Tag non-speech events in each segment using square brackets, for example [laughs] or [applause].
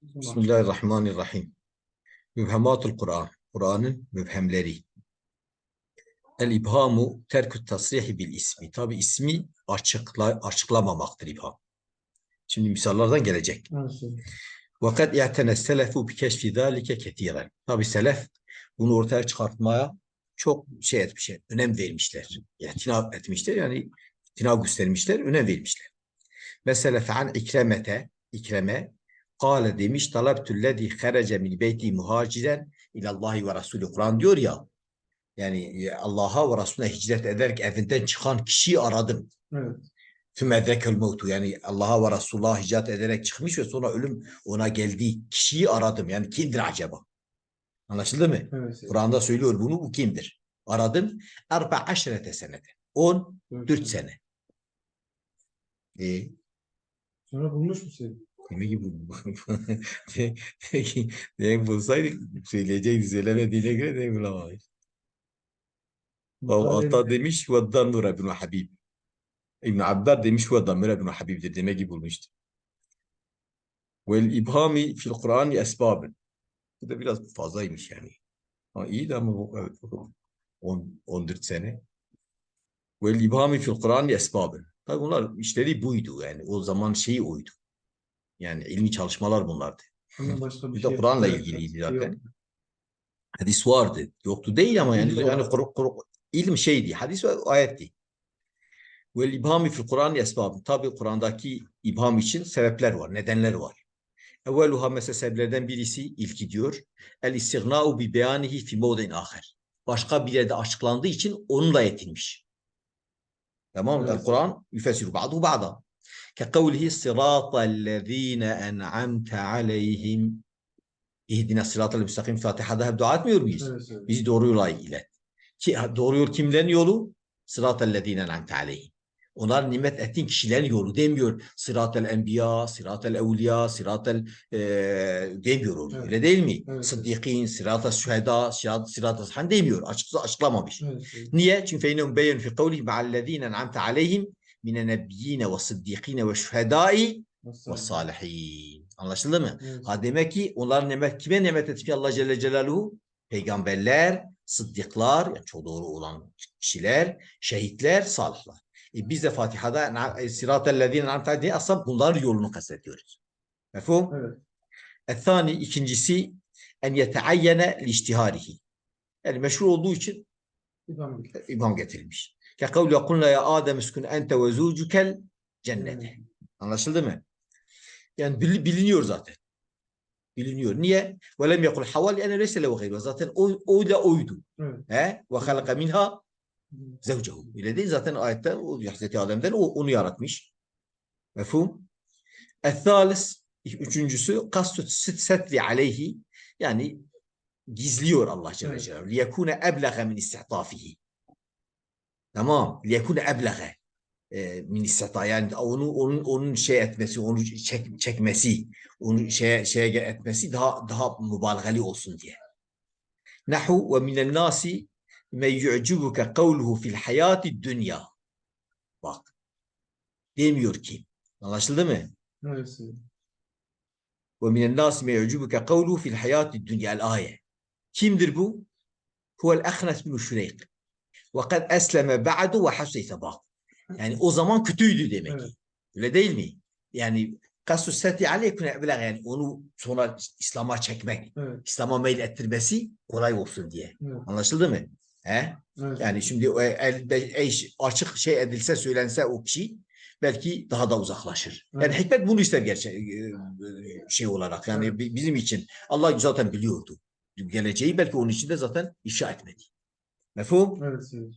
Bismillahirrahmanirrahim. Mübhematul Kur'an. Kur'an'ın mübhemleri. El ibhamu terkut tasrihi bil ismi. Tabi ismi açıkla, açıklamamaktır ibham. Şimdi misallardan gelecek. Vakat i'tene selefu bi keşfi zalike ketiren. Tabi selef bunu ortaya çıkartmaya çok şey etmişler, önem vermişler. İhtina etmişler yani itina göstermişler, önem vermişler. Mesela fe'an ikremete, ikreme, kâle demiş, talabtüllezî herece min beyti muhaciren ilallahi ve Resulü. Kur'an diyor ya, yani Allah'a ve Resulüne hicret ederek evinden çıkan kişiyi aradım. Evet. Tümedrekel mevtu yani Allah'a ve Resulullah'a hicret ederek çıkmış ve sonra ölüm ona geldi. Kişiyi aradım. Yani kimdir acaba? Anlaşıldı mı? Evet. Kur'an'da söylüyor bunu. Bu kimdir? Aradım. Arba aşrete senede. 14 sene. E, Sonra bulmuş mu seni? [laughs] demek ki bu demek bulsaydık söyleyecekti söylemediğine göre demek bulamamış. O hatta demiş ve Damur ibn Habib. İbn Abbad demiş ve Damur ibn Habib'dir. Demek ki bulmuştu. Vel ibhami fil Kur'an esbabın. Bu da biraz fazlaymış yani. Ha, iyi de ama bu evet, bu on- 14 sene. Vel ibhami fil Kur'an esbabın. Tabii bunlar işleri buydu yani. O zaman şeyi oydu. Yani ilmi çalışmalar bunlardı. Bir şey de Kur'an'la Evet, ilgiliydi yok. zaten. Hadis vardı. Yoktu değil ama yani, yani. Kur- Kur- ilim şeydi. Hadis ve ayetti. Vel ibhami fil Kur'an esbabın. Tabii Kur'an'daki ibham için sebepler var, nedenler var. Evveluha mesela sebeplerden birisi ilki diyor. El istigna'u bi beyanihi fi mevdin ahir. Başka bir yerde açıklandığı için onunla yetinmiş. Tamam mı? Evet. Kur'an yufessiru ba'du ba'da. Kekavlihi sıratallezine en'amte aleyhim. İhdina sıratal müstakim Fatiha'da hep dua etmiyor muyuz? Evet, evet. Bizi doğru yola ilet. Ki, doğru yol kimlerin yolu? Sıratellezine en'amte aleyhim. Onlar nimet ettiğin kişilerin yolu demiyor. Sıratel enbiya, sıratel evliya, sıratel eee demiyor onu. Evet. Öyle değil mi? Evet. Sıddikin, sıratel sırat- sıratel han demiyor. Açık, açıklamamış. Evet, evet. Niye? Çünkü feynehum beyyun fi kavlihi ma'allezine en'amte aleyhim mine nebiyyine ve sıddikine ve şühedai ve salihin. Anlaşıldı mı? Evet. Ha demek ki onlar nimet, kime nimet etmiş Allah Celle Celaluhu? Peygamberler, sıddıklar, yani çok doğru olan kişiler, şehitler, salihler. E biz de Fatiha'da na- sıratellezine en'amte aleyhim aslında bunların yolunu kastediyoruz. Mefhum? Evet. Ethani ikincisi en yeteayyene liiştiharihi. Yani meşhur olduğu için bil. İmam getirilmiş. Ke kavli kulna ya Adem uskun ente ve zucukel cennete. Anlaşıldı mı? Yani bil- biliniyor zaten. Biliniyor. Niye? Ve lem yekul haval ene leyse lehu gayru. Zaten o, o da oydu. Evet. He? Ve halaka minha zevcehu. Öyle değil zaten ayette o Hazreti Adem'den o, onu yaratmış. Mefhum? El-thalis üçüncüsü kasut setri aleyhi yani gizliyor Allah Celle. Celaluhu. Liyekune eblage min istihtafihi. Tamam. Liyekune eblage e, min istihta yani onu onun onun şey etmesi, onu çek, çekmesi, onu şeye şeye etmesi daha daha mübalağalı olsun diye. Nahu ve minen nasi men yu'cibuke kavluhu fil hayati dünya. Bak. Demiyor ki. Anlaşıldı mı? Evet, evet. ومن الناس ما يعجبك قوله في الحياة الدنيا الآية kimdir bu? هو الأخنس بن شريق وقد أسلم بعد وحسن ثبات yani o zaman kötüydü demek Evet. ki. Öyle değil mi? Yani kasu seti aleyküne eblag yani onu sonra İslam'a çekmek, Evet. İslam'a meyil ettirmesi kolay olsun diye. Evet. Anlaşıldı mı? He? Evet. Yani şimdi o elde eş- açık şey edilse söylense o kişi belki daha da uzaklaşır. Yani Evet. hikmet bunu ister gerçek e, şey olarak. Yani Evet. bi- bizim için Allah zaten biliyordu geleceği belki onun için de zaten ifşa etmedi. Mefhum? Evet, evet.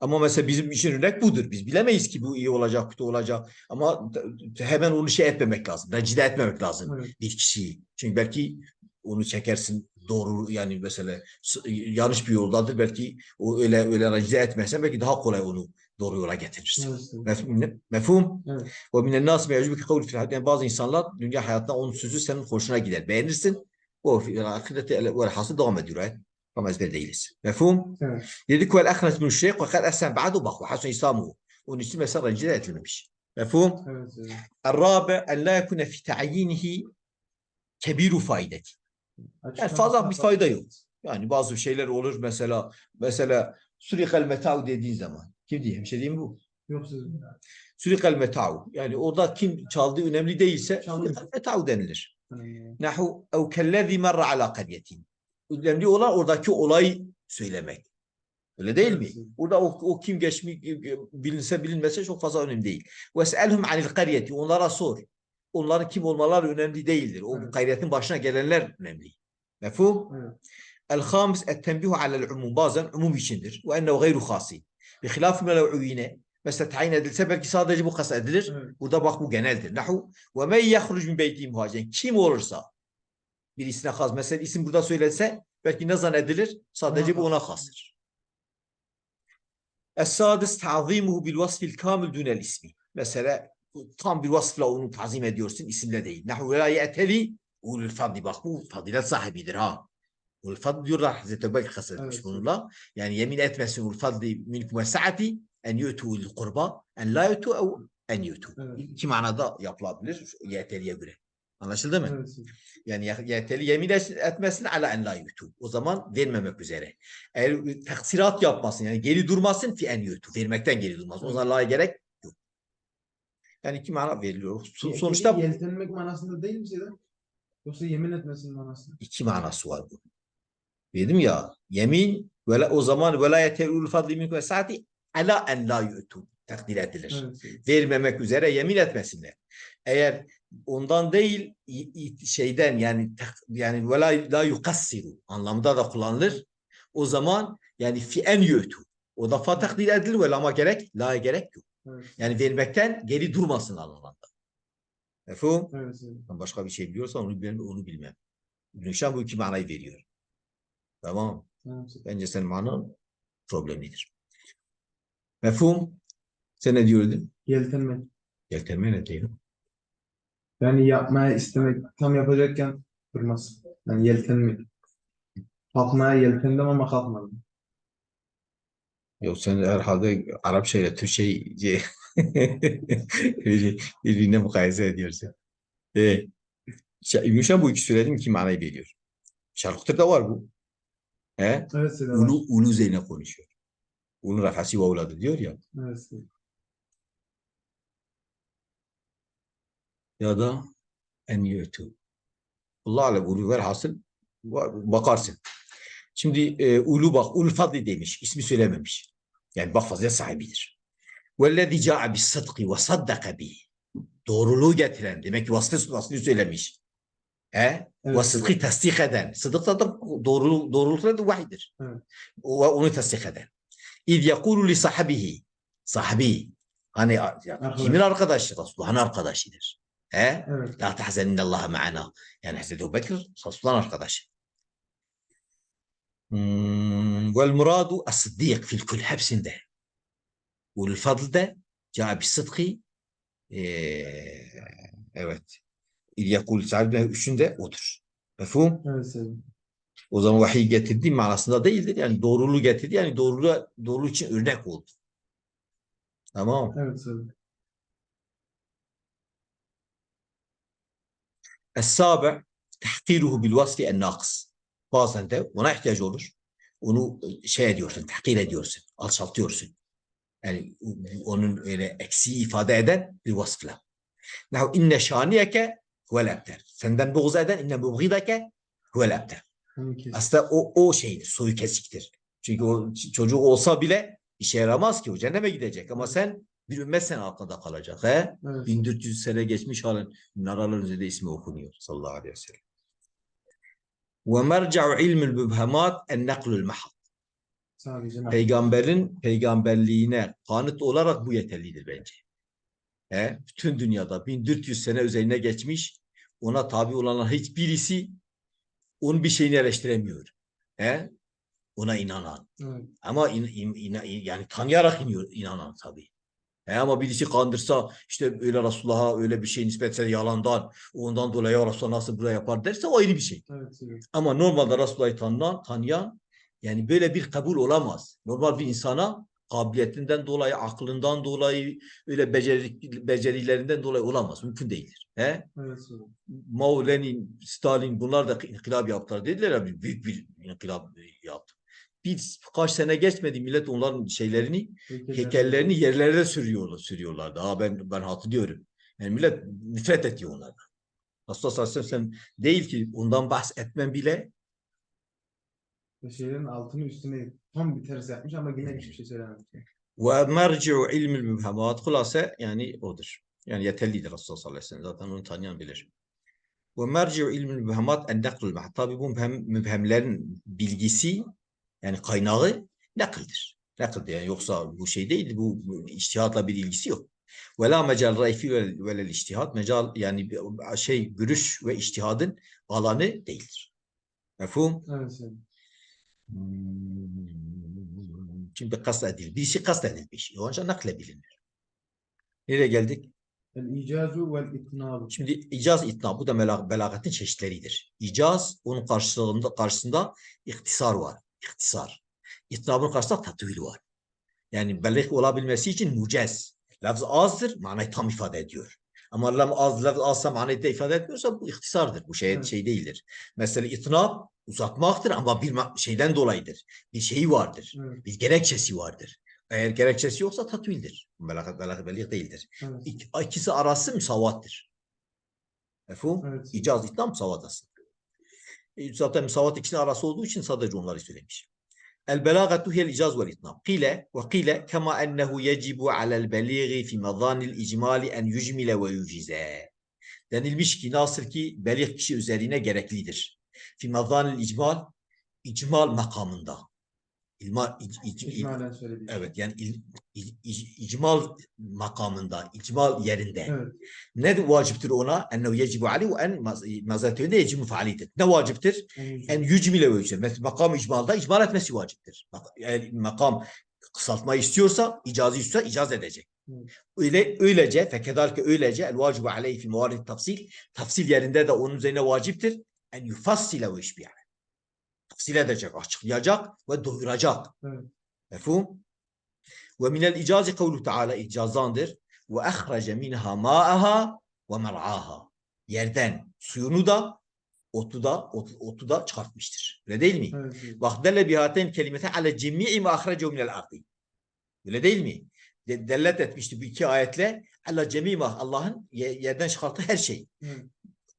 Ama mesela bizim için örnek budur. Biz bilemeyiz ki bu iyi olacak, kötü olacak. Ama hemen onu şey etmemek lazım. Rencide etmemek lazım Evet. bir kişiyi. Çünkü belki onu çekersin doğru yani mesela s- yanlış bir yoldadır. Belki o öyle öyle rencide etmezsen belki daha kolay onu doğru yola getirirsin. Evet, evet. Mef- Mefhum? Evet. Ve minen nas me yu'cibuke kavlu fil. Yani bazı insanlar dünya hayatında onun sözü senin hoşuna gider. Beğenirsin. O fil ahirete ve hası devam ediyor. ayet. Ama ezber değiliz. Mefhum? Evet. Dedik vel ahnes bin şeyh ve kad esen ba'du bak ve hasun İslamu. Onun için mesela rencide edilmemiş. Mefhum? Evet, evet. الرابع أن لا يكون في تعيينه kebiru faydeti. Açıklaması fazla bir da- fayda yok. Yani bazı şeyler olur mesela mesela surikel meta'u dediğin zaman kim diyeyim bir şey diyeyim mi bu? Yok sizin. Surikel meta'u yani orada kim çaldığı önemli değilse Çaldı. surikel meta'u denilir. Ee, Nahu ev kellezi merra ala qaryetin. Önemli olan oradaki olayı söylemek. Öyle değil mi? Burada o, o kim geçmiş bilinse bilinmese çok fazla önemli değil. Veselhum anil qaryeti. Onlara sor. Onların kim olmaları önemli değildir. O Evet. qaryetin başına gelenler önemli. Mefhum? Evet. El-hamis ettenbihu alel umum. Bazen umum içindir. Ve ennehu gayru khasi. Bi hilafı me lev uyine. Mesela tayin edilse belki sadece bu kast edilir. Evet. Burada bak bu geneldir. Nahu ve men yahruc min beyti. Kim olursa birisine has. Mesela isim burada söylense belki ne zannedilir? Sadece bu ona hastır. Es-sadis ta'zimuhu bil vasfil kamil dunel ismi. Mesela tam bir vasıfla onu tazim ediyorsun, isimle değil. Nahu la ye'teli ulul fadli. Bak bu fazilet sahibidir ha. Ulul fadli diyorlar Hazreti Ömer kastetmiş Evet. bununla. Yani yemin etmesin ulul fadli minkum ve saati en yutu ulul kurba en la yutu en yutu. Evet. İki manada yapılabilir ye'teliye göre. Anlaşıldı mı? Evet. Yani ye- yeteli yemin et- etmesin ala en la yutu. O zaman vermemek üzere. Eğer taksirat yapmasın yani geri durmasın fi en yutu. Vermekten geri durmaz. O zaman la gerek yok. Yani iki mana veriliyor. So- Ye- Sonuçta Yeltenmek manasında değil mi Sedat? Yoksa yemin etmesin manasında. iki manası var bu. Dedim ya yemin ve o zaman velayete ulul fadli minkum ve saati ala en la yutu takdir edilir. Evet. Vermemek üzere yemin etmesinler. Eğer ondan değil şeyden yani yani vela la yukassiru anlamında da kullanılır. O zaman yani fi en yutu. O da fa takdir edilir ve lama gerek la gerek yok. Evet. Yani vermekten geri durmasın anlamında. Mefhum? Evet. Ben başka bir şey biliyorsam onu bilmem. Onu bilmem. İbn bu iki manayı veriyor. Tamam. Sedat. Bence senin manan problemlidir. Mefhum? Sen ne diyordun? Yeltenmek. Yeltenme ne diyor? Yani yapmaya istemek. Tam yapacakken durmaz. Yani yeltenmek. Kalkmaya yeltendim ama kalkmadım. Yok sen herhalde Arapça ile Türkçeyi [laughs] birbirine mukayese ediyorsun. Ee, Şa- İbn Hişam bu iki söyledim ki manayı veriyor. Şarkıtır'da var bu. He? Evet. Ulu, ulu üzerine konuşuyor. Ulu rafasi ve evladı diyor ya. Evet. Ya da en yutu. Allah alem ulu ver hasıl va- bakarsın. Şimdi e, ulu bak ulu fadli demiş. ismi söylememiş. Yani bak fazilet sahibidir. وَالَّذِي جَاءَ بِالصَّدْقِ وَصَدَّقَ بِهِ Doğruluğu getiren. Demek ki vasfı, vasfını söylemiş. He? Evet, Ve sıdkı tasdik eden. Sıdık da doğruluk, doğrulukla da vahiydir. Evet. O, onu tasdik eden. İz yekulu li sahibihi. Sahibi. Hani ya, Arkadaş. kimin arkadaşı? Resulullah'ın arkadaşıdır. He? Evet. La tahzen innallaha ma'ana. Yani Hazreti Ebubekir Resulullah'ın arkadaşı. Hmm, vel muradu as-siddiq fil kul hepsinde. Vel fadl de ca bis sıdkı eee, evet. İz yekul sahibi üçünde odur. Mefhum? Evet. O zaman vahiy getirdiği manasında değildir. Yani doğruluğu getirdi. Yani doğruluğu, doğruluğu için örnek oldu. Tamam. Evet. Sedat. Es-sabi tahkiruhu bil vasfi en. Bazen de ona ihtiyaç olur. Onu şey ediyorsun, tahkir ediyorsun, alçaltıyorsun. Yani onun öyle eksiği ifade eden bir vasıfla. Nahu inne şaniyeke huvel ebter. Senden buğz eden inne mubgideke huvel ebter. Aslında o, o şeydir, soyu kesiktir. Çünkü o ç- çocuk olsa bile işe yaramaz ki o cehenneme gidecek. Ama sen bir ümmet sen altında kalacak. He? Evet. 1400 sene geçmiş halen naraların üzerinde ismi okunuyor sallallahu aleyhi ve sellem. Ve merca'u ilmül mübhemat en naklul mahad. Peygamberin peygamberliğine kanıt olarak bu yeterlidir bence. He? Bütün dünyada 1400 sene üzerine geçmiş ona tabi olanlar hiçbirisi onun bir şeyini eleştiremiyor. He? Ona inanan. Evet. Ama in, in- ina- yani tanıyarak iniyor, inanan tabii. E ama birisi kandırsa işte öyle Resulullah'a öyle bir şey nispet etse yalandan ondan dolayı Resulullah nasıl buraya yapar derse o ayrı bir şey. Evet. Sedat. Ama normalde Resulullah'ı tanıyan, tanıyan yani böyle bir kabul olamaz. Normal bir insana kabiliyetinden dolayı, aklından dolayı, öyle beceri, becerilerinden dolayı olamaz. Mümkün değildir. He? Evet. Mao, Lenin, Stalin bunlar da inkılap yaptılar. Dediler ya büyük bir inkılap yaptı. Bir kaç sene geçmedi millet onların şeylerini, heykellerini yerlere sürüyorlar, sürüyorlardı. Ha ben ben hatırlıyorum. Yani millet nefret ediyor onlardan. Resulullah sallallahu aleyhi ve sellem değil ki ondan bahsetmem bile Şeylerin altını üstüne tam bir ters yapmış ama yine hiçbir şey söylememiş. ve merci'u ilmil mübhemat hulasa yani odur. Yani yeterlidir Resulullah sallallahu aleyhi ve sellem. Zaten onu tanıyan bilir. Ve merci'u ilmil mübhemat en neklul mah. Tabi bu mübhem, mübhemlerin bilgisi yani kaynağı nakildir. Nakildir yani yoksa bu şey değil bu, içtihatla bir ilgisi yok. Ve la mecal rayfi ve velel içtihat. Mecal yani şey görüş ve içtihadın alanı değildir. Mefhum? Evet. Hmm, Şimdi kast edil. Birisi kast edilmiş. O ancak naklebilinir. Nereye geldik? El icazu vel itnabu. Şimdi icaz itna bu da belagatın çeşitleridir. İcaz onun karşılığında karşısında ihtisar var. İhtisar. İtnabın karşısında tatvil var. Yani belik olabilmesi için mucez. Lafz azdır, manayı tam ifade ediyor. Ama lafz az, lafz azsa manayı da ifade etmiyorsa bu ihtisardır. Bu şey, Evet. şey değildir. Mesela itnab uzatmaktır ama bir şeyden dolayıdır. Bir şeyi vardır. Evet. Bir gerekçesi vardır. Eğer gerekçesi yoksa tatvildir. Belagat, belagat belik değildir. Evet. İk, ikisi arası müsavattır. Mefhum? Evet. İcaz, iddia müsavat aslında. E, Zaten müsavat ikisinin arası olduğu için sadece onları söylemiş. El belagatu hiyel icaz vel itnab. Qile ve qile kema ennehu yecibu alel beligi fi mazanil icmali en yücmile ve yücize. Denilmiş ki nasıl ki belig kişi üzerine gereklidir. Fi mazanil icmal, icmal makamında. İlma, ic, ic, ic- İcmalen söylediği. evet yani il, ic- ic- icmal makamında, icmal yerinde. Evet. Ne vaciptir ona? Ennehu yecibu aleyhi ve en mazatöründe yecibu faalidir. Ne vaciptir? En yücmile ve yücmile. Makam icmalda icmal etmesi vaciptir. Eğer makam kısaltmayı istiyorsa, icazı istiyorsa icaz edecek. Öyle, öylece, fekedalke öylece el vacibu aleyhi fi muvarid tafsil. Tafsil yerinde de onun üzerine vaciptir. En yufassile ve işbiya. Tafsil edecek, açıklayacak ve doyuracak. Evet. Mefhum? Ve minel icazi kavlu Teala icazandır. Ve ahrece minha ma'aha ve mer'aha. Yerden suyunu da otu da otu, otu da çıkartmıştır. Öyle değil mi? Evet. Bak delle bihaten kelimete ale cemi'i ma ahrecehu minel ardi. Öyle değil mi? De- Dellet etmişti bu iki ayetle. Allah cemi'i Allah'ın ye- yerden çıkarttığı her şey. Evet.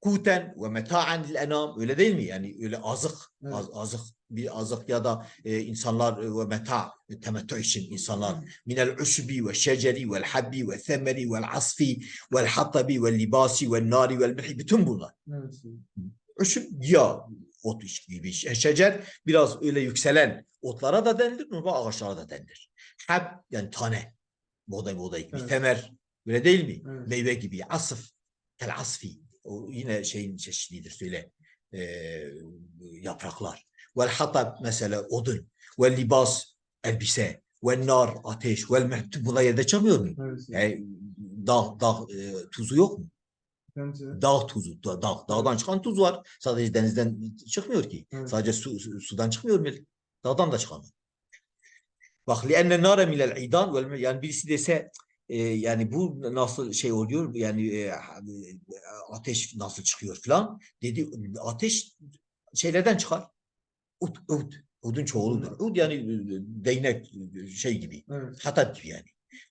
Kuten ve meta'an lil enam. Öyle değil mi? Yani öyle azık, Evet. az, azık bir azık ya da e, insanlar e, ve meta e, temettü için insanlar minel usbi ve şeceri ve habbi ve themeri ve asfi ve hatabi ve libasi ve nari ve mihi bütün bunlar. Evet. Işık ya ot gibi. Şe- Şecer biraz öyle yükselen otlara da denilir, normal ağaçlara da denilir. Hab yani tane. Buğday buğday gibi. Evet. Temer öyle değil mi? Evet. Meyve gibi. Asıf. Tel asfi. O yine şeyin çeşididir söyle. Ee, yapraklar. Vel hatab mesela odun. Vel libas elbise. Vel nar ateş. Vel mehtub bunlar yerde çıkmıyor mu? Evet. Yani dağ, dağ e, tuzu yok mu? Size? Dağ tuzu, da- dağ, dağdan çıkan tuz var. Sadece denizden çıkmıyor ki. Evet. Sadece su, su- sudan çıkmıyor mu? Dağdan da çıkan. Bak nâre minel idan vel yani birisi dese e, yani bu nasıl şey oluyor yani e, ateş nasıl çıkıyor falan dedi ateş şeylerden çıkar. Ud, ud, udun çoğuludur. Ud yani değnek şey gibi. Evet. Hatat gibi yani.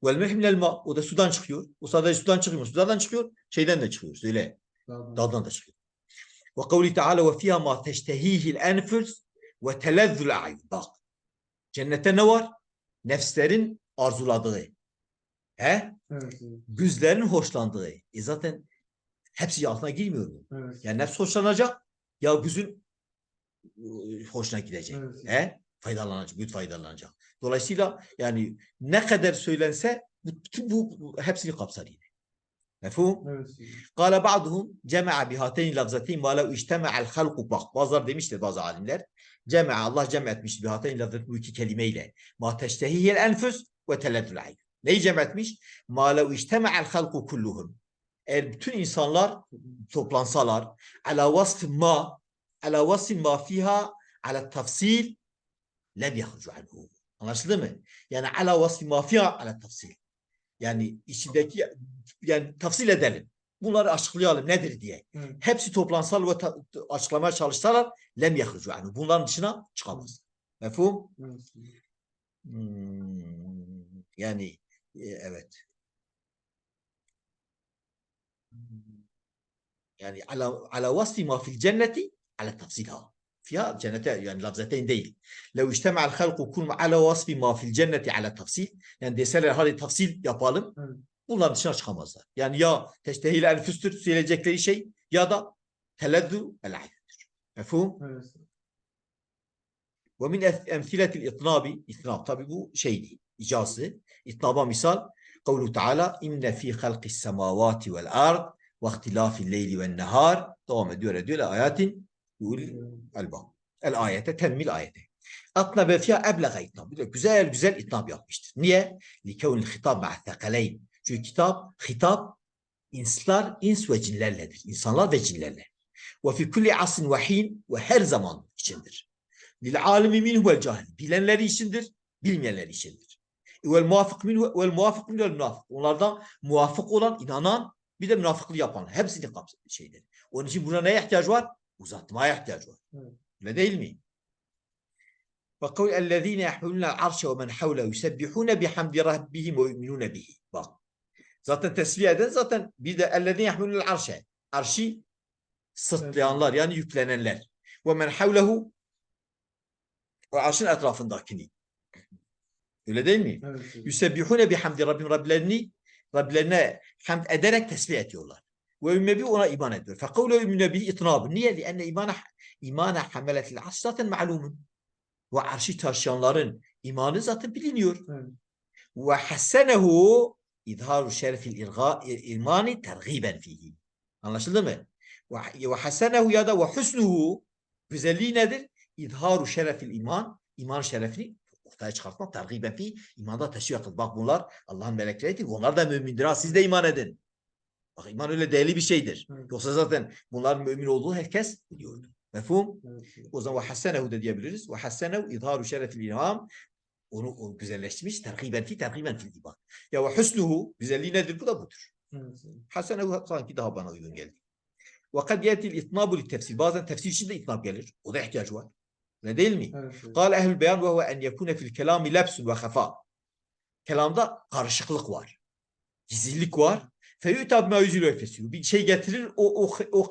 Vel mehim minel ma o da sudan çıkıyor. O sadece sudan çıkmıyor. Sudan çıkıyor. Şeyden de çıkıyor. Söyle. Dağdan. Dağdan da çıkıyor. Ve kavli Teala ve fiyha ma teştehihil enfüs ve telezzül a'yun. Bak. Cennette ne var? Nefslerin arzuladığı. He? Evet, evet. Güzlerin hoşlandığı. E zaten hepsi altına girmiyor mu? Evet. Yani hepsi hoşlanacak. Ya güzün e, hoşuna gidecek. Evet. He? Faydalanacak, büyük faydalanacak. Dolayısıyla yani ne kadar söylense bütün bu, hepsini kapsar yine. Mefhum? Evet. Kale ba'duhum cema'a bihateyn lafzateyn ve lev içtema'al halku bak. Bazılar demiştir bazı alimler. Cema'a Allah cem etmiştir bihateyn lafzateyn bu iki kelimeyle. Ma teştehihiyel enfus ve teledül ayun neyi cem etmiş ma lev ictema'al halku kulluhum eğer bütün insanlar toplansalar ala vasf ma ala vasf ma fiha ala tafsil lem yahrucu anhu Anlaşıldı mı? Yani ala vasfi mafia ala tafsil. Yani içindeki yani tafsil edelim. Bunları açıklayalım nedir diye. Evet. Hepsi toplansal ve ta- açıklamaya çalışsalar lem yahrucu yani bunların dışına çıkamaz. Mefhum? Hmm, yani evet. Yani ala ala vasfi ma fil cenneti ala tafsilha. فيها جنتين يعني لفظتين değil. لو اجتمع الخلق كل على وصف ما في الجنة على تفصيل yani deseler hadi tafsil yapalım. Evet. Bunların dışına çıkamazlar. Yani ya teştehil enfüstür söyleyecekleri şey ya da telezzü el aydüdür. Mefhum? Ve min emsiletil itnabi, itnab tabi bu şeydi, icazı. İtnaba misal, kavlu Teala, inne fi halqis semavati vel ard ve ihtilafil leyli vel nehar. Devam ediyor ediyor. Ayetin yul elbab. El ayete, temmil ayete. Atnabe fiyha eblega itnab. Güzel güzel itnab yapmıştır. Niye? Likevnil hitab ma'a thekaleyn. Çünkü kitap, hitap, inslar, ins ve cinlerledir. İnsanlar ve cinlerle. Ve fi kulli asrin ve hin ve her zaman içindir. Lil alimi minhu vel cahil. Bilenleri içindir, bilmeyenleri içindir. Vel minhu vel muvafık minhu vel münafık. Onlardan muvafık olan, inanan, bir de münafıklığı yapan. Hepsini kapsar şeydir. Onun için buna neye ihtiyaç var? Uzatmaya ihtiyaç var. Evet. Öyle değil mi? وقول الذين يحملون العرش ومن حوله يسبحون بحمد ربهم ويؤمنون به. Bak. Zaten tesbih eden zaten bir de اَلَّذِينَ يَحْمُلُونَ الْعَرْشَ. Arşi sırtlayanlar yani yüklenenler. وَمَنْ حَوْلَهُ o arşın etrafındakini. Öyle değil mi? Evet. Yüsebbihune bihamdi Rabbim Rablerini Rablerine hamd ederek tesbih ediyorlar. Ve ümmebi ona iman ediyor. Fekavle ümmüne bihi itnabı. Niye? Lianne imana, imana hameletil arş zaten ma'lumun. Ve arşi taşıyanların imanı zaten biliniyor. Ve hassenehu izharu şerefil imani tergiben fihi. Anlaşıldı mı? Ve, hassenehu ya da ve husnuhu güzelliği nedir? İzharu şerefil iman, iman şerefini ortaya çıkartmak, tergiben fi, imanda teşvik etmek. Bak bunlar Allah'ın melekleridir. Onlar da mümindir. Ha, siz de iman edin. Bak iman öyle değerli bir şeydir. Evet. Yoksa zaten bunların mümin olduğu herkes biliyordu. Mefhum? Evet. O zaman ve hassenehu da diyebiliriz. Ve hassenehu izharu şerefil ilham. Onu o güzelleştirmiş. Tergiben fi, tergiben fil iman. Ya ve husnuhu, güzelliği nedir? Bu da budur. Evet. Hasenehu sanki daha bana uygun geldi. Ve kad yetil itnabu li tefsir. Bazen tefsir için de itnab gelir. O da ihtiyacı var. Öyle değil mi? Evet. Kal ehl beyan ve huve en yekune fil kelami lepsun ve hafa. Kelamda karışıklık var. Gizlilik var. Feyütab mevzülü fesülü. Bir şey getirir o, o, o,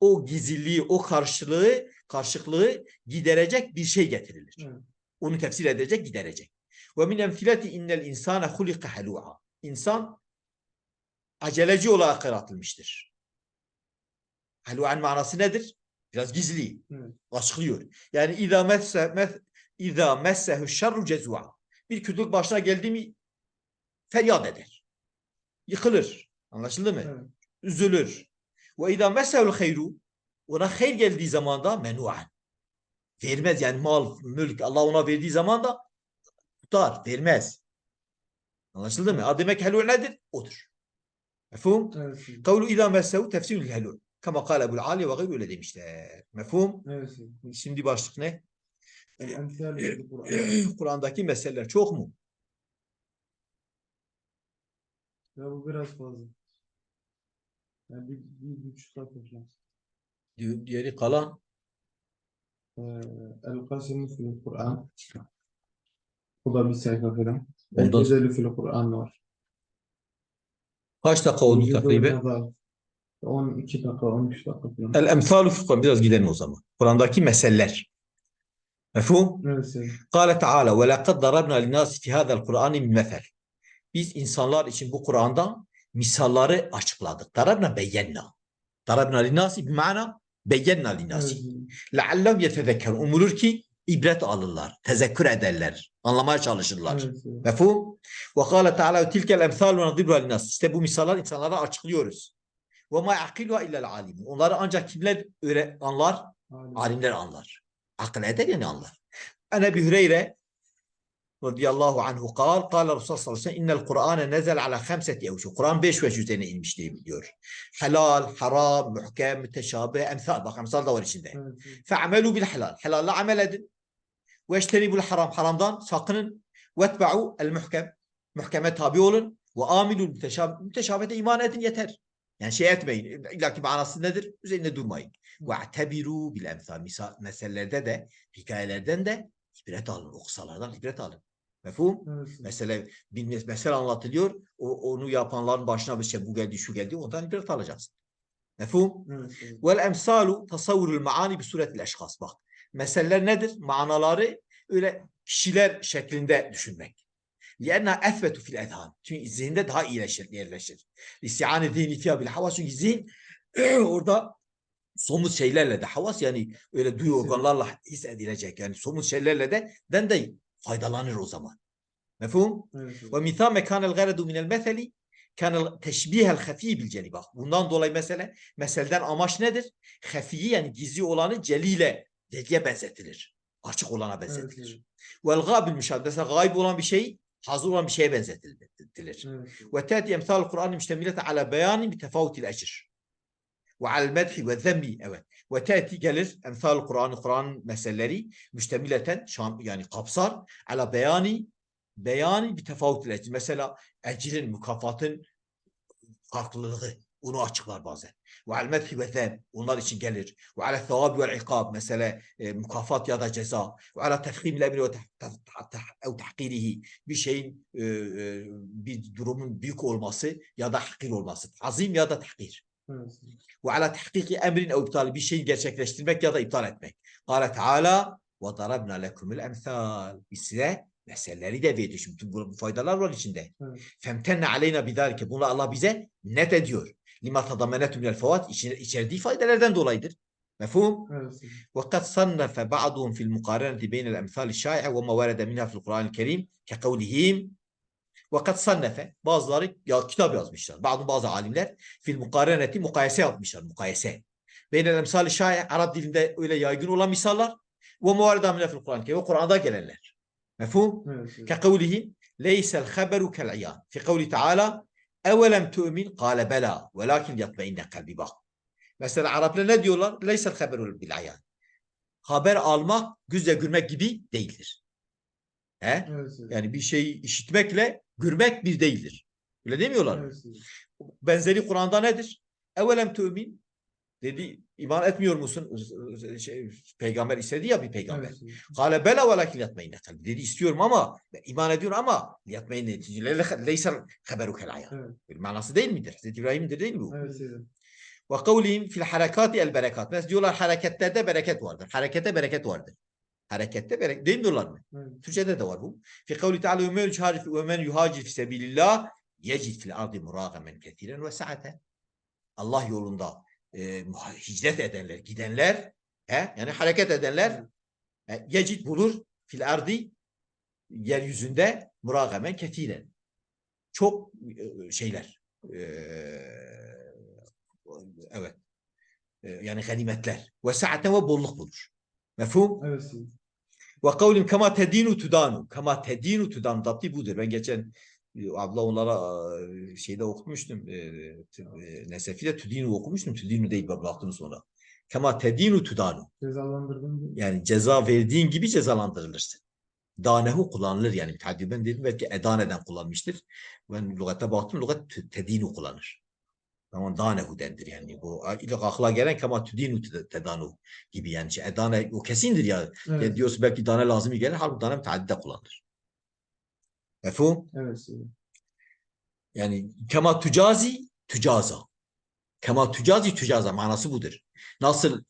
o gizliliği, o karşılığı, karşılığı giderecek bir şey getirilir. Evet. Onu tefsir edecek, giderecek. Ve min emfileti innel insane hulike helu'a. İnsan aceleci olarak yaratılmıştır. Helu'an manası nedir? Biraz gizli. Evet. Açıklıyor. Yani mes izâ messehu şerru cezua. Bir kötülük başına geldi mi feryat eder. Yıkılır. Anlaşıldı mı? Evet. Üzülür. Ve izâ messehu'l hayru ona hayır geldiği zaman da menu'an. Vermez yani mal, mülk Allah ona verdiği zaman da tutar, vermez. Anlaşıldı mı? Demek helû nedir? Odur. Mefhum? Kavlu izâ messehu tefsirül helû. Kama kâle Ebu'l Ali ve gayrı öyle demişler. Mefhum? Evet. Şimdi başlık ne? Kur'an. [clears throat] Kur'an'daki meseleler çok mu? Ya bu biraz fazla. Yani bir, bir buçuk saat falan. Di- Diğeri kalan Ee, El-Kasimu fil Kur'an. Bu da bir sayfa falan. El-Ezelü fil Kur'an var. kaç dakika oldu takriben? Nazar. 12 dakika, 13 dakika falan. El emsalu Kur'an. Biraz gidelim o zaman. Kur'an'daki meseleler. Mefhum? Evet. Kâle Teala ve lekad darabna linnâsi fi hâzel Kur'ani mesel. Biz insanlar için bu Kur'an'da misalları açıkladık. Darabna beyyenna. Darabna linnâsi bima'na beyyenna linnâsi. Evet. Leallem yetezekkerun. Umulur ki ibret alırlar, tezekkür ederler, anlamaya çalışırlar. Evet. Mefhum? Ve kâle Teala tilkel emsal ve nadibruha linnas. İşte bu misallar insanlara açıklıyoruz. Ve ma yakiluha illel alimun. Onları ancak kimler öyle anlar? Alim. Alimler anlar. Akıl eder yani anlar. An Ebi Hüreyre radıyallahu anhu kal, kâle Resulullah sallallahu aleyhi ve sellem innel Kur'ane nezel ala khamseti evşu. Kur'an beş veç üzerine inmiş biliyor. Helal, haram, muhkem, müteşabih, emsal. Bak emsal da var içinde. Fe'amelu bil helal. Helalla amel edin. Ve eştenibul haram. Haramdan sakının. Vetba'u el muhkem. Muhkeme tabi olun. Ve amilul müteşabih. Müteşabihete iman edin yeter. Yani şey etmeyin. İlla ki manası nedir? Üzerinde durmayın. Ve tebiru bil emsal. Misal, meselelerde de, hikayelerden de ibret alın. O kısalardan ibret alın. Mefhum? Evet. Mesela bir mes- mesele anlatılıyor. O, onu yapanların başına bir şey bu geldi şu geldi. Ondan ibret alacaksın. Mefhum? Evet. Vel emsalu tasavvurul maani bi suretil eşkas. Bak. Meseleler nedir? Manaları öyle kişiler şeklinde düşünmek. لِأَنَّا اَثْبَتُ fil edhan. Çünkü zihinde daha iyileşir, yerleşir. لِسِعَانِ zihni fiyâ bil havas. Çünkü zihin [clears throat] orada somut şeylerle de havas yani öyle duyu organlarla hissedilecek. Yani somut şeylerle de den de faydalanır o zaman. Mefhum? Evet. evet. ومثال ما كان الغرض من المثل كان التشبيه الخفي بالجلي. Bak bundan dolayı mesele meseleden amaç nedir? Hafiyi yani gizli olanı celiyle deliye benzetilir. Açık olana Evet. benzetilir. evet. Vel gâbil müşahede. Mesela gayb olan bir şey hazır olan bir şeye benzetilir. Evet. Ve tâti emthal Kur'an müştemilete ala beyanin bi tefavutil ecr. Ve al medhi ve zemmi. Evet. Ve tâti gelir emthal Kur'an Kur'an meseleleri müştemileten şam, yani kapsar ala beyani beyani bir tefavutil ecr. Mesela ecrin, mükafatın farklılığı. Onu açıklar bazen. Ve al medhi ve zem. Onlar için gelir. Ve ala thawabi vel ikab. Mesela e, mükafat ya da ceza. Ve ala tefhimil emri ve tahkirihi. Bir şeyin e, e, bir durumun büyük olması ya da hakir olması. Azim ya da tahkir. Ve ala tahkiki emrin ev iptali. Bir şeyi gerçekleştirmek ya da iptal etmek. Kâle Teala ve darabna lekumul emsal. Biz size meseleleri de verdik. Şimdi bu bu faydalar var içinde. Femtenne aleyna bidalike. Bunu Allah bize net ediyor. Lima tadamenetu minel fevat. İçine- içerdiği faydalardan dolayıdır. Mefhum? Evet. وقد صنف بعضهم في المقارنة بين الأمثال الشائعة وما ورد منها في القرآن الكريم كقولهم وقد صنف bazıları ya kitap yazmışlar. Bazı bazı alimler fil mukareneti mukayese yapmışlar. Mukayese. Beynel emsali şai Arap dilinde öyle yaygın olan misaller ve muvareda minha fil Kur'an ve Kur'an'da gelenler. Mefhum? Evet. evet. كقولهم ليس الخبر كالعيان في قوله تعالى Evelem tu'min kâle bela velakin yatmeinne kalbi bak. Mesela Araplar ne diyorlar? Leysel haberul bil. Haber almak güzle gülmek gibi değildir. He? Evet, evet. Yani bir şeyi işitmekle gülmek bir değildir. Öyle demiyorlar. Evet, evet. Benzeri Kur'an'da nedir? Evelem tu'min dedi iman etmiyor musun? Şey, peygamber istedi ya bir peygamber. Kale bela velakin yatmayın kalbi. Dedi istiyorum ama iman ediyorum ama yatmayın neticeleri leysel haberu kel ayan. Evet. Bir manası değil midir? Hazreti İbrahim'dir değil mi bu? Evet. Ve kavlihim fil harekati el berekat. Mesela diyorlar hareketlerde bereket vardır. Harekete bereket vardır. Harekette bereket değil mi diyorlar mı? Evet. Türkçede de var bu. Fi kavli teala ve men yuhacir ve fi sebilillah yecid fil ardı muragamen ketiren ve sa'aten. Allah yolunda e, hicret edenler, gidenler, he? yani hareket edenler e, yecid bulur fil ardı yeryüzünde muragamen ketiren. Çok e, şeyler. e, evet. E, yani ganimetler. Ve sa'aten ve bolluk bulur. Mefhum? Evet. Ve kavlim kema tedinu tudanu. Kema tedinu tudanu. Dabti budur. Ben geçen abla onlara şeyde okumuştum. E, Nesefi'de tüdinu okumuştum. Tüdinu değil ben bıraktım sonra. Kema tedinu tudanu. Cezalandırdım. diye. Yani ceza verdiğin gibi cezalandırılırsın. Danehu kullanılır yani. Müteaddib dedim belki edaneden kullanmıştır. Ben lügate baktım. Lügat tedinu kullanır. Ama danehu dendir yani. Bu ilk akla gelen kema tüdinu ted- tedanu gibi yani. Şey, edane o kesindir ya. Evet. diyorsun belki tane lazım gelir. Halbuki tane müteaddide kullanılır. Mefhum? Evet. evet. Yani kema tücazi tücaza. Kema tücazi tücaza manası budur. Nasıl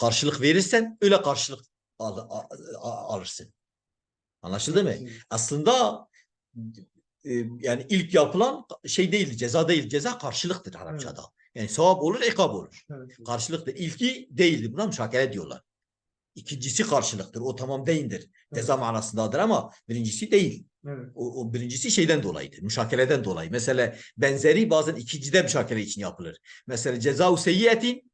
karşılık verirsen öyle karşılık al- a- a- alırsın. Anlaşıldı mı? Evet. Aslında e, yani ilk yapılan şey değil, ceza değil. Ceza karşılıktır Arapçada. Yani sevap olur, ikab olur. Evet. evet. Karşılıktır. İlki değildir. Buna müşakele diyorlar. İkincisi karşılıktır. O tamam değildir. Ceza manasındadır ama birincisi değil. Evet. O, o birincisi şeyden dolayıdır. Müşakeleden dolayı. Mesela benzeri bazen ikincide müşakele için yapılır. Mesela ceza-u seyyiyetin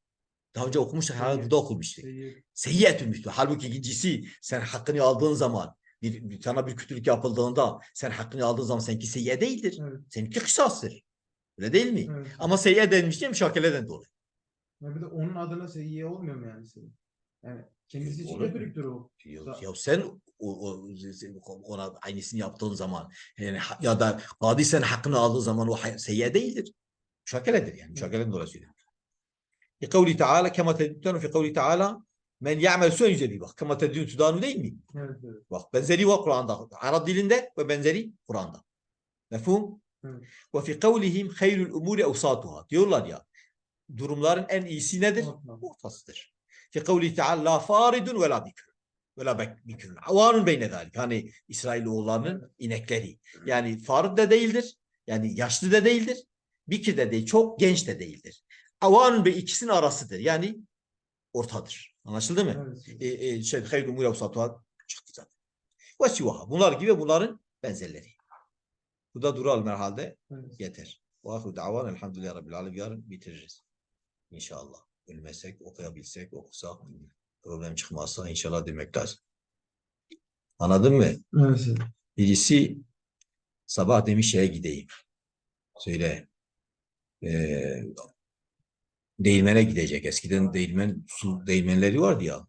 daha önce okumuştuk. Herhalde Seyyiyet. burada okumuştuk. Seyyid. Seyyiyetün müstü. Halbuki ikincisi sen hakkını aldığın zaman bir, bir sana bir kötülük yapıldığında sen hakkını aldığın zaman seninki seyyiye değildir. Evet. Seninki kısastır. Öyle değil mi? Evet. Ama seyyiye denmiş diye müşakeleden dolayı. Ya bir de onun adına seyyiye olmuyor mu yani senin? Yani Kendisi için büyüktür o. Da- ya sen o, o, ona aynısını yaptığın zaman yani, ya da kadi sen hakkını aldığı zaman o seyyiye değildir. Müşakeledir yani. Müşakelenin dolayısıyla. Fi kavli Teala kema tedûn fi kavli Teala men ya'mel su'en yüzeli bak. Kema tedûn tudanu değil mi? Evet, evet. Bak benzeri var Kur'an'da. Arap dilinde ve benzeri Kur'an'da. Mefhum? Ve fi kavlihim hayrul umuri evsatuha. Diyorlar ya durumların en iyisi nedir? Orta. ortasıdır. Fi kavli Teala la faridun ve la bikr. Ve la bek- bikrun. Avanun beyne zalik. Hani İsrailoğullarının inekleri. Yani farid de değildir. Yani yaşlı da değildir. Bikir de değil. Çok genç de değildir. Avanun ve ikisinin arasıdır. Yani ortadır. Anlaşıldı mı? Evet. e, e, şey hayır umur yapsatuha çıktı zaten. Ve sivaha. Bunlar gibi bunların benzerleri. Bu da duralım herhalde. Evet. Yeter. Ve ahiru davan elhamdülillahi rabbil alemin. Yarın bitiririz. İnşallah. Ölmesek, okuyabilsek, okusak, problem çıkmazsa inşallah demek lazım. Anladın mı? Evet. Birisi sabah demiş şeye gideyim. Söyle. Ee, değirmene gidecek. Eskiden değirmen, su değirmenleri vardı ya.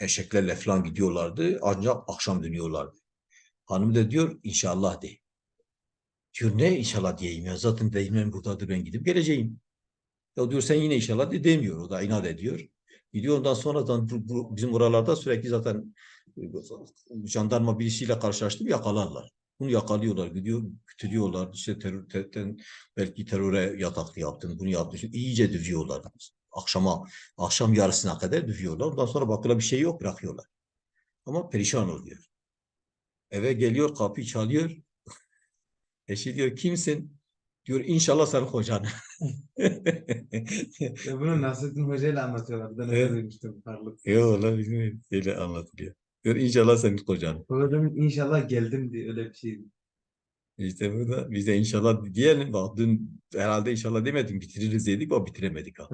Eşeklerle falan gidiyorlardı. Ancak akşam dönüyorlardı. Hanım da diyor inşallah de. Diyor ne inşallah diyeyim ya. Zaten değirmen buradadır ben gidip geleceğim. Ya diyor sen yine inşallah de demiyor. O da inat ediyor. Gidiyor ondan sonra da bu- bu- bizim buralarda sürekli zaten e, jandarma birisiyle karşılaştım yakalarlar. Bunu yakalıyorlar, gidiyor, götürüyorlar. İşte terör, terörden belki teröre yataklı yaptın, bunu yaptın. İşte iyice dövüyorlar. Akşama, akşam yarısına kadar dövüyorlar. Ondan sonra bakıla bir şey yok, bırakıyorlar. Ama perişan oluyor. Eve geliyor, kapıyı çalıyor. [laughs] Eşi diyor, kimsin? Diyor, inşallah senin kocan. [laughs] Ya bunu Nasrettin Hoca ile anlatıyorlar. Ben öyle. Parlık. Yok lan bizim öyle anlatılıyor. Diyor, inşallah senin kocan. O demin inşallah geldim diye öyle bir şey. İşte bu da biz de inşallah diyelim. Bak dün herhalde inşallah demedim bitiririz dedik ama bitiremedik ha.